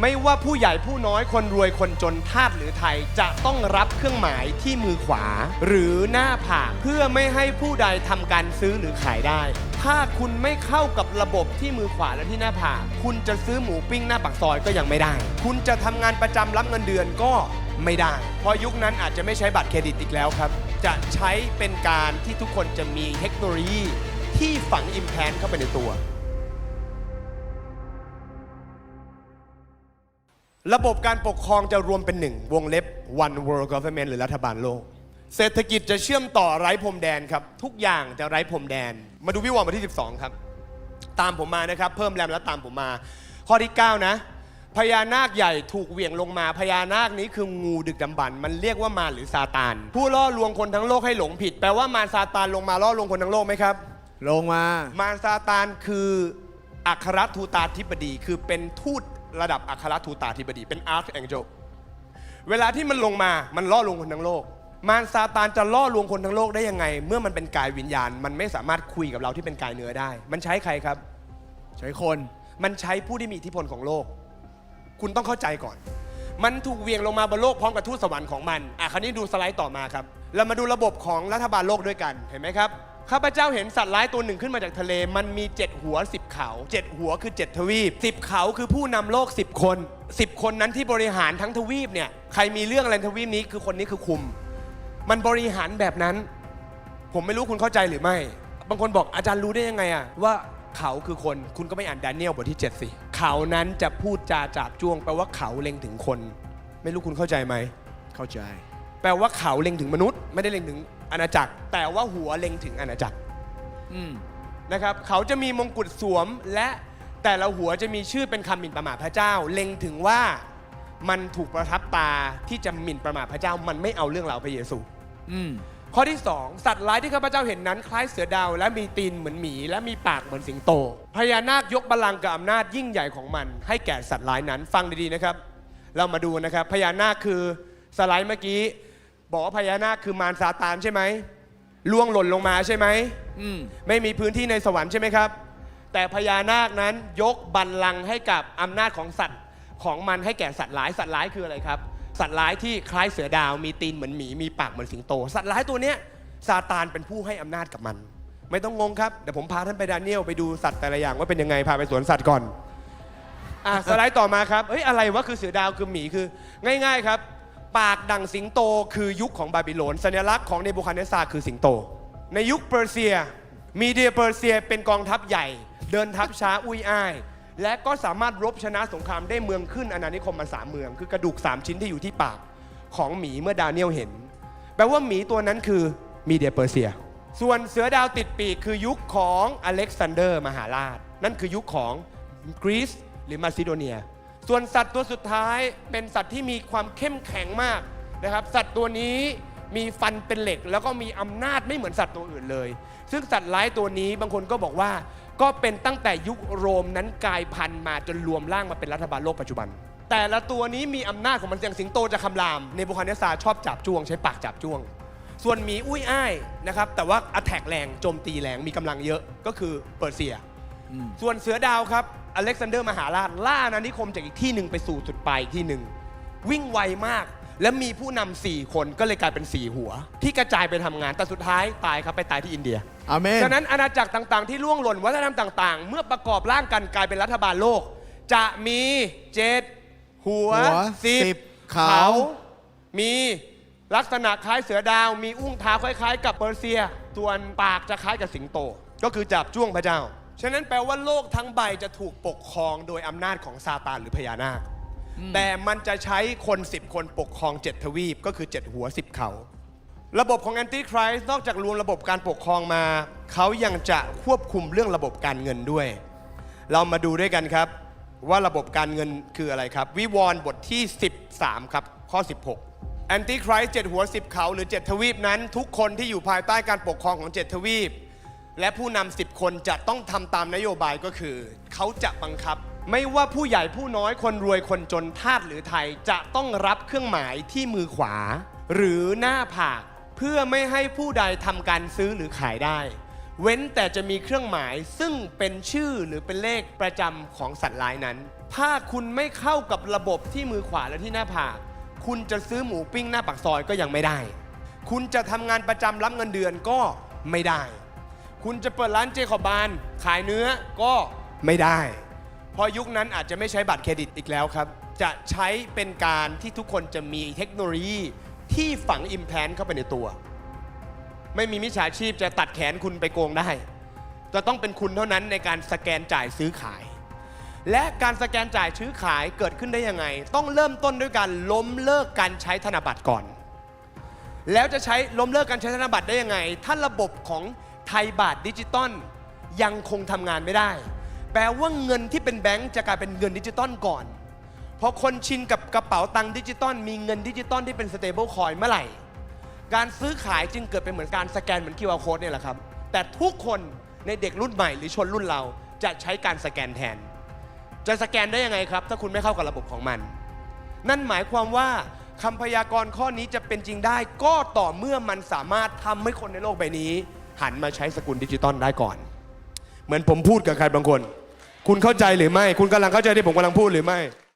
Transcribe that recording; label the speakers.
Speaker 1: ไม่ว่าผู้ใหญ่ผู้น้อยคนรวยคนจนทาสหรือไทยจะต้องรับเครื่องหมายที่มือขวา หรือหน้าผากเพื่อไม่ให้ผู้ใดทำการซื้อหรือขายได้ ถ้าคุณไม่เข้ากับระบบที่มือขวาและที่หน้าผากคุณจะซื้อหมูปิ้งหน้าปากซอยก็ยังไม่ได้ คุณจะทำงานประจำรับเงินเดือนก็ไม่ได้ เพราะยุคนั้นอาจจะไม่ใช้บัตรเครดิตอีกแล้วครับ จะใช้เป็นการที่ทุกคนจะมีเทคโนโลยีที่ฝังอิมแพนเข้าไปในตัว ระบบการปกครองจะรวมเป็นหนึ่ง วงเล็บ one world government หรือรัฐบาลโลก เศรษฐกิจจะเชื่อมต่อไร้พรมแดนครับ ทุกอย่างจะไร้พรมแดน มาดูวิวรณ์บทที่ 12 ครับ ตามผมมานะครับ เพิ่มแรมแล้วตามผมมา ข้อที่ 9 นะพญานาคใหญ่ถูกเหวี่ยงลงมาพญานาคนี้คืองูดึกดำบรรพ์มันเรียกว่ามารหรือซาตาน ผู้ล่อลวงคนทั้งโลกให้หลงผิด แปลว่ามารซาตานลงมาล่อลวงคนทั้งโลกไหมครับ
Speaker 2: ลงมา
Speaker 1: มารซาตานคืออัครทูตาธิบดีคือเป็นทูต ระดับอัครทูตาธิบดีเป็นอาร์คแองเจลเวลาที่มันลงมามันล่อลวงคนทั้งโลก มารซาตานจะล่อลวงคนทั้งโลกได้ยังไง เมื่อมันเป็นกายวิญญาณ มันไม่สามารถคุยกับเราที่เป็นกายเนื้อได้ มันใช้ใครครับ
Speaker 2: ใช้คน
Speaker 1: มันใช้ผู้ที่มีอิทธิพลของโลก คุณต้องเข้าใจก่อน มันถูกเวียงลงมาบนโลกพร้อมกับทูตสวรรค์ของมันอะคราวนี้ดูสไลด์ต่อมาครับเรามาดูระบบของรัฐบาลโลกด้วยกันเห็นไหมครับ ข้าพเจ้าเห็นสัตว์ร้ายตัวหนึ่งขึ้นมาจากทะเล มันมี 7 หัว 10 เขา 7 หัวคือ 7 ทวีป 10 เขาคือผู้นำโลก 10 คน 10 คนนั้นที่บริหารทั้งทวีปเนี่ยใครมีเรื่องอะไรในทวีปนี้คือคนนี้คือคุม มันบริหารแบบนั้น ผมไม่รู้คุณเข้าใจหรือไม่ บางคนบอกอาจารย์รู้ได้ยังไงอะว่าเขาคือคนคุณก็ไม่อ่านแดเนียลบทที่7สิเขานั้นจะพูดจาจาบจ้วงแปลว่าเขาเล็งถึงคน ไม่รู้คุณเข้าใจไหม
Speaker 2: เข้าใจ
Speaker 1: แปลว่าเขาเล็งถึงมนุษย์ ไม่ได้เล็งถึง อาณาจักร แต่ว่าหัวเล็งถึงอาณาจักร
Speaker 2: อืม
Speaker 1: นะครับเขาจะมีมงกุฎสวมและแต่ละหัวจะมีชื่อเป็นคำหมิ่นประมาทพระเจ้า เล็งถึงว่ามันถูกประทับตาที่จะหมิ่นประมาทพระเจ้ามันไม่เอาเรื่องราวพระเยซู
Speaker 2: อืม
Speaker 1: ข้อที่2สัตว์ร้ายที่ข้าพเจ้าเห็นนั้น คล้ายเสือดาว และมีตีนเหมือนหมี และมีปากเหมือนสิงโตพญานาคยกบัลลังก์กับอำนาจยิ่งใหญ่ของมัน ให้แก่สัตว์ร้ายนั้นฟังดีๆนะครับ เรามาดูนะครับพญานาคคือสไลด์เมื่อกี้ บอกว่าพญานาคคือมารซาตานใช่ไหมล่วงหล่นลงมาใช่ไหม
Speaker 2: อืม
Speaker 1: ไม่มีพื้นที่ในสวรรค์ใช่ไหมครับ แต่พญานาคนั้นยกบัลลังก์ให้กับอำนาจของสัตว์ของมันให้แก่สัตว์ร้ายสัตว์ร้ายคืออะไรครับ สัตว์ร้ายที่คล้ายเสือดาว มีตีนเหมือนหมีมีปากเหมือนสิงโต สัตว์ร้ายตัวเนี้ยซาตานเป็นผู้ให้อำนาจกับมัน ไม่ต้องงงครับเดี๋ยวผมพาท่านไปดาเนียลไปดูสัตว์แต่ละอย่างว่าเป็นยังไงพาไปสวนสัตว์ก่อนอะสไลด์ต่อมาครับเอ้ยอะไรวะคือเสือดาวคือหมีคือง่าย ๆ ครับ ปากดังสิงโตคือยุคของบาบิโลน สัญลักษณ์ของเนบูคัดเนสซาคือสิงโต ในยุคเปอร์เซีย มีเดียเปอร์เซียเป็นกองทัพใหญ่ เดินทัพช้าอุ้ยอ้าย และก็สามารถรบชนะสงครามได้เมืองขึ้นอาณานิคมมาสามเมือง คือกระดูก 3 ชิ้นที่อยู่ที่ปากของหมีเมื่อดาเนียลเห็น แปลว่าหมีตัวนั้นคือมีเดียเปอร์เซีย ส่วนเสือดาวติดปีกคือยุคของอเล็กซานเดอร์มหาราช นั่นคือยุคของกรีซหรือมาซิโดเนีย ส่วนสัตว์ตัวสุดท้ายเป็นสัตว์ที่มีความเข้มแข็งมากนะครับ สัตว์ตัวนี้มีฟันเป็นเหล็ก แล้วก็มีอำนาจไม่เหมือนสัตว์ตัวอื่นเลย ซึ่งสัตว์ร้ายตัวนี้บางคนก็บอกว่า ก็เป็นตั้งแต่ยุคโรมนั้นกลายพันธุ์มาจนรวมร่างมาเป็นรัฐบาลโลกปัจจุบัน แต่ละตัวนี้มีอำนาจของมันอย่างสิงโตจะคำรามในบุคาเนสซาร์ชอบจับจ้วงใช้ปากจับจ้วง ส่วนหมีอุ้ยอ้ายนะครับแต่ว่าอ t แทกแรงโจมตีแรงมีกำลังเยอะก็คือเปอร์เซีย
Speaker 2: อืม
Speaker 1: ส่วนเสือดาวครับ อเล็กซานเดอร์มหาราชล่าอาณานิคมจากอีกที่หนึ่งไปสู่จุดปลายอีกที่หนึ่งวิ่งไวมาก และมีผู้นำสี่คนก็เลยกลายเป็นสี่หัว ที่กระจายไปทำงานแต่สุดท้ายตายครับไปตายที่อินเดีย
Speaker 2: อาเมน
Speaker 1: ฉะนั้นอาณาจักรต่างๆ ที่ล่วงหล่นวัฒนธรรมต่างๆ เมื่อประกอบร่างกันกลายเป็นรัฐบาลโลก จะมีเจ็ดหัว
Speaker 2: หัว
Speaker 1: สิบ
Speaker 2: สิบเขา
Speaker 1: มีลักษณะคล้ายเสือดาว มีอุ้งเท้าคล้ายๆ กับเปอร์เซีย ส่วนปากจะคล้ายกับสิงโต ก็คือจับจ้วงพระเจ้า ฉะนั้นแปลว่าโลกทั้งใบจะถูกปกครองโดยอำนาจของซาตานหรือพญานาค แต่มันจะใช้คน 10 คนปกครอง 7 ทวีป ก็คือ 7 หัว 10 เขา ระบบของแอนติคริสต์นอกจากรวมระบบการปกครองมา เขายังจะควบคุมเรื่องระบบการเงินด้วย เรามาดูด้วยกันครับ ว่าระบบการเงินคืออะไรครับ วิวรณ์บทที่ 13 ครับ ข้อ 16แอนติคริสต์เจ็ดหัว10เขาหรือ7ทวีปนั้น ทุกคนที่อยู่ภายใต้การปกครองของ7ทวีป และผู้นำ10คนจะต้องทำตามนโยบายก็คือ เขาจะบังคับ ไม่ว่าผู้ใหญ่ผู้น้อยคนรวยคนจนทาสหรือไทยจะต้องรับเครื่องหมายที่มือขวา หรือหน้าผาก เพื่อไม่ให้ผู้ใดทำการซื้อหรือขายได้ เว้นแต่จะมีเครื่องหมายซึ่งเป็นชื่อหรือเป็นเลขประจำของสัตว์ร้ายนั้น ถ้าคุณไม่เข้ากับระบบที่มือขวาและที่หน้าผาก คุณจะซื้อหมูปิ้งหน้าปากซอยก็ยังไม่ได้ คุณจะทำงานประจำรับเงินเดือนก็ไม่ได้ คุณจะเปิดร้านเจคอบบาน ขายเนื้อก็ไม่ได้ เพราะยุคนั้นอาจจะไม่ใช้บัตรเครดิตอีกแล้วครับ จะใช้เป็นการที่ทุกคนจะมีเทคโนโลยีที่ฝังอิมแพลนเข้าไปในตัว ไม่มีมิจฉาชีพจะตัดแขนคุณไปโกงได้ จะต้องเป็นคุณเท่านั้นในการสแกนจ่ายซื้อขาย และการสแกนจ่ายซื้อขายเกิดขึ้นได้ยังไง ต้องเริ่มต้นด้วยการล้มเลิกการใช้ธนบัตรก่อน แล้วจะใช้ล้มเลิกการใช้ธนบัตรได้ยังไง ถ้าระบบของ ไทยบาทดิจิตอลยังคงทำงานไม่ได้ แปลว่าเงินที่เป็นแบงก์จะกลายเป็นเงินดิจิตอลก่อนพอคนชินกับกระเป๋าตังค์ดิจิตอลมีเงินดิจิตอลที่เป็นสเตเบิลคอยเมื่อไหร่ การซื้อขายจึงเกิดเป็นเหมือนการสแกนเหมือน QR code เนี่ยแหละครับ แต่ทุกคนในเด็กรุ่นใหม่หรือชนรุ่นเราจะใช้การสแกนแทน จะสแกนได้ยังไงครับ ถ้าคุณไม่เข้ากับระบบของมัน นั่นหมายความว่าคำพยากรณ์ข้อนี้จะเป็นจริงได้ ก็ต่อเมื่อมันสามารถทำให้คนในโลกใบนี้ หันมาใช้สกุลดิจิตอลได้ก่อน เหมือนผมพูดกับใครบางคน คุณเข้าใจหรือไม่ คุณกำลังเข้าใจที่ผมกำลังพูดหรือไม่